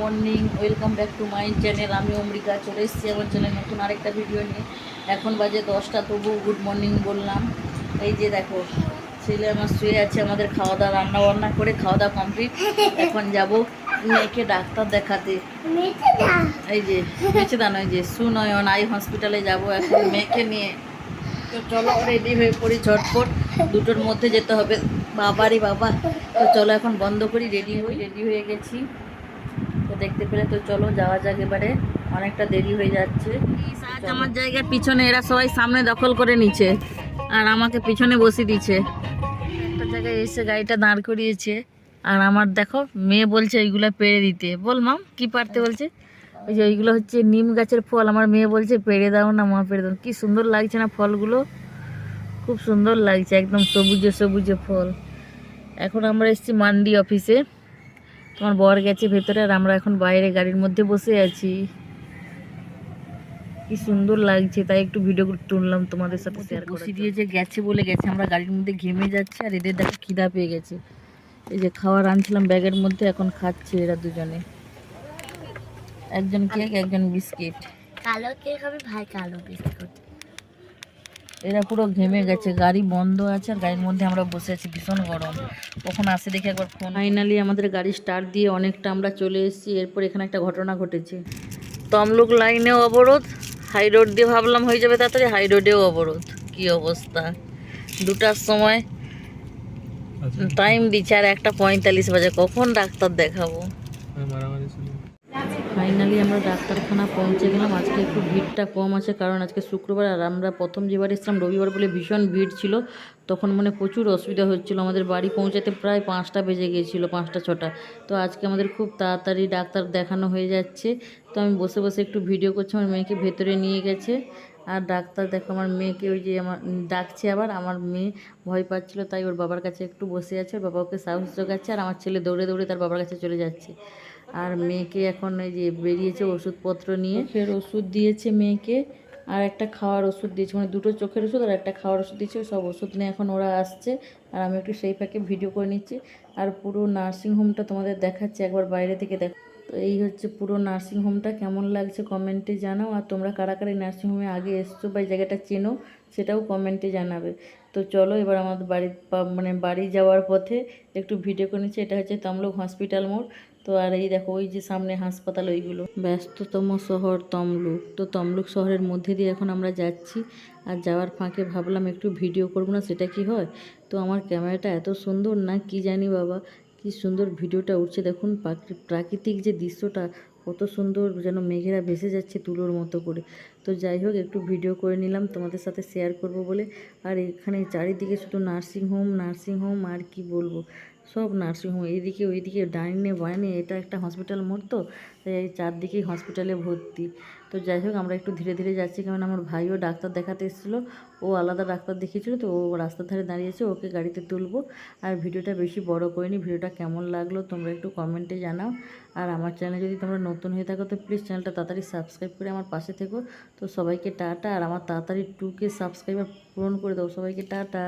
Morning, welcome back to my channel. আমি অমৃকা চলে এসেছি আমার চ্যানেল নতুন আরেকটা ভিডিও নিয়ে। এখন বাজে দশটা তবু গুড মর্নিং বললাম। এই যে দেখো, ছেলে আমার শুয়ে আছে, আমাদের খাওয়া দাওয়া রান্না বান্না করে খাওয়া দাওয়া কমপ্লিট এখন যাব মেয়েকে ডাক্তার দেখাতে। এই যে বেঁচে দান ওই যে, সুনয়ন, আই হসপিটালে যাব এখন মেয়েকে নিয়ে। তো চলো রেডি হয়ে পড়ি ঝটপট। দুটোর মধ্যে যেতে হবে। বাবারই বাবা। তো চলো এখন বন্ধ করি রেডি হই রেডি হয়ে গেছি। তো দেখতে পেলে তো চলো যাওয়া যাক এবারে। অনেকটা দেরি হয়ে যাচ্ছে। আমার জায়গার পিছনে এরা সবাই সামনে দখল করে নিচ্ছে। আর আমাকে পিছনে বসিয়ে দিচ্ছে। একটা জায়গায় এসে গাড়িটা দাঁড় করিয়েছে। আর আমার দেখো মেয়ে বলছে এইগুলো পেড়ে দিতে। বল মাম কি পারতে বলছে? ওই যে ওইগুলো হচ্ছে নিম গাছের ফল। আমার মেয়ে বলছে পেড়ে দাও না মা পেড়ে দাও কি সুন্দর লাগছে না ফলগুলো? খুব সুন্দর লাগছে একদম সবুজে সবুজে ফল। এখন আমরা এসেছি মান্ডি অফিসে। তোমার বর গেছে ভেতরে আর আমরা এখন বাইরে গাড়ির মধ্যে বসে আছি। কি সুন্দর লাগছে তাই একটু ভিডিও তুললাম তোমাদের সাথে শেয়ার বসি দিয়ে যে গেছে বলে গেছে আমরা গাড়ির মধ্যে ঘেমে যাচ্ছি আর এদের দেখো খিদা পেয়ে গেছে। এই যে খাবার আনছিলাম ব্যাগের মধ্যে এখন খাচ্ছে এরা দুজনে। একজন কেক একজন বিস্কিট কালো কেক হবে ভাই কালো বিস্কুট এরা পুরো ঘেমে গেছে গাড়ি বন্ধ আছে আর গাড়ির মধ্যে আমরা বসে আছি ভীষণ গরম। কখন আসে দেখে একবার ফোন ফাইনালি আমাদের গাড়ি স্টার্ট দিয়ে অনেকটা আমরা চলে এসেছি এরপর এখানে একটা ঘটনা ঘটেছে। তমলুক লাইনেও অবরোধ হাই রোড দিয়ে ভাবলাম হয়ে যাবে তাড়াতাড়ি হাই রোডেও অবরোধ। কি অবস্থা? দুটার সময় টাইম দিচ্ছে আর একটা পঁয়তাল্লিশ বাজে কখন ডাক্তার দেখাবো? ফাইনালি আমরা ডাক্তারখানা পৌঁছে গেলাম। আজকে একটু ভিড়টা কম আছে, কারণ আজকে শুক্রবার আর আমরা প্রথম যেবার এসেছিলাম, রবিবার বলে ভীষণ ভিড় ছিল। তখন মানে প্রচুর অসুবিধা হচ্ছিল। আমাদের বাড়ি পৌঁছাতে প্রায় পাঁচটা বেজে গিয়েছিল, পাঁচটা, ছটা। তো আজকে আমাদের খুব তাড়াতাড়ি ডাক্তার দেখানো হয়ে যাচ্ছে। তো আমি বসে বসে একটু ভিডিও করছি, আমার মেয়েকে ভেতরে নিয়ে গেছে। আর ডাক্তার দেখো, আমার মেয়েকে ওই যে আমার ডাকছে আবার, আমার মেয়ে ভয় পাচ্ছিল, তাই ওর বাবার কাছে একটু বসে আছে, ওর বাবা ওকে সাহস জোগাচ্ছে আর আমার ছেলে দৌড়ে দৌড়ে তার বাবার কাছে চলে যাচ্ছে। আর মেয়েকে এখন ওই যে বেরিয়েছে ওষুধপত্র নিয়ে। ফের ওষুধ দিয়েছে মেয়েকে, আর একটা খাওয়ার ওষুধ দিয়েছে। মানে দুটো চোখের ওষুধ আর একটা খাওয়ার ওষুধ দিয়েছে, সব ওষুধ নিয়ে এখন ওরা আসছে। আর আমি একটু সেই ফাঁকে ভিডিও করে নিচ্ছি। আর পুরো নার্সিংহোমটা তোমাদের দেখাচ্ছে একবার বাইরে থেকে দেখ। তো এই হচ্ছে পুরো নার্সিংহোমটা কেমন লাগছে কমেন্টে জানাও। আর তোমরা কারা কারা নার্সিংহোমে আগে এসছো বা এই জায়গাটা চেনো, সেটাও কমেন্টে জানাবে। তো চলো এবার আমাদের বাড়ি মানে বাড়ি যাওয়ার পথে একটু ভিডিও করে নিচ্ছি। এটা হচ্ছে তমলুক হসপিটাল মোড়। তো আর এই দেখো, ওই যে সামনে হাসপাতাল ওইগুলো। ব্যস্ততম শহর তমলুক। তো তমলুক শহরের মধ্যে দিয়ে এখন আমরা যাচ্ছি। আর যাওয়ার ফাঁকে ভাবলাম একটু ভিডিও করব না, সেটা কি হয়? তো আমার ক্যামেরাটা এত সুন্দর না, কি জানি বাবা। কি সুন্দর ভিডিওটা উঠছে। দেখুন প্রাকৃতিক যে দৃশ্যটা কত সুন্দর যেন মেঘেরা ভেসে যাচ্ছে তুলোর মতো করে। তো যাই হোক, একটু ভিডিও করে নিলাম, তোমাদের সাথে শেয়ার করব বলে। আর এখানে চারিদিকে শুধু নার্সিংহোম নার্সিংহোম আর কি বলব? সব নার্সিংহোম এইদিকে ওইদিকে ডাইনে বাইনে, এটা একটা হসপিটাল মোড় তো, তাই এই চারদিকেই হসপিটালে ভর্তি। তো যাই হোক, আমরা একটু ধীরে ধীরে যাচ্ছি, কারণ আমার ভাইও ডাক্তার দেখাতে এসেছিল, ও আলাদা ডাক্তার দেখিয়েছিল, তো ও রাস্তার ধারে দাঁড়িয়েছে, ওকে গাড়িতে তুলবো। আর ভিডিওটা বেশি বড় করিনি, ভিডিওটা কেমন লাগল তোমরা একটু কমেন্টে জানাও। আর আমার চ্যানেলে যদি তোমরা নতুন হয়ে থাকো, তো প্লিজ চ্যানেলটা তাড়াতাড়ি সাবস্ক্রাইব করে আমার পাশে থেকো। তো সবাইকে টাটা, আর আমার তাড়াতাড়ি টুকে সাবস্ক্রাইবার পূরণ করে দাও, সবাইকে টাটা।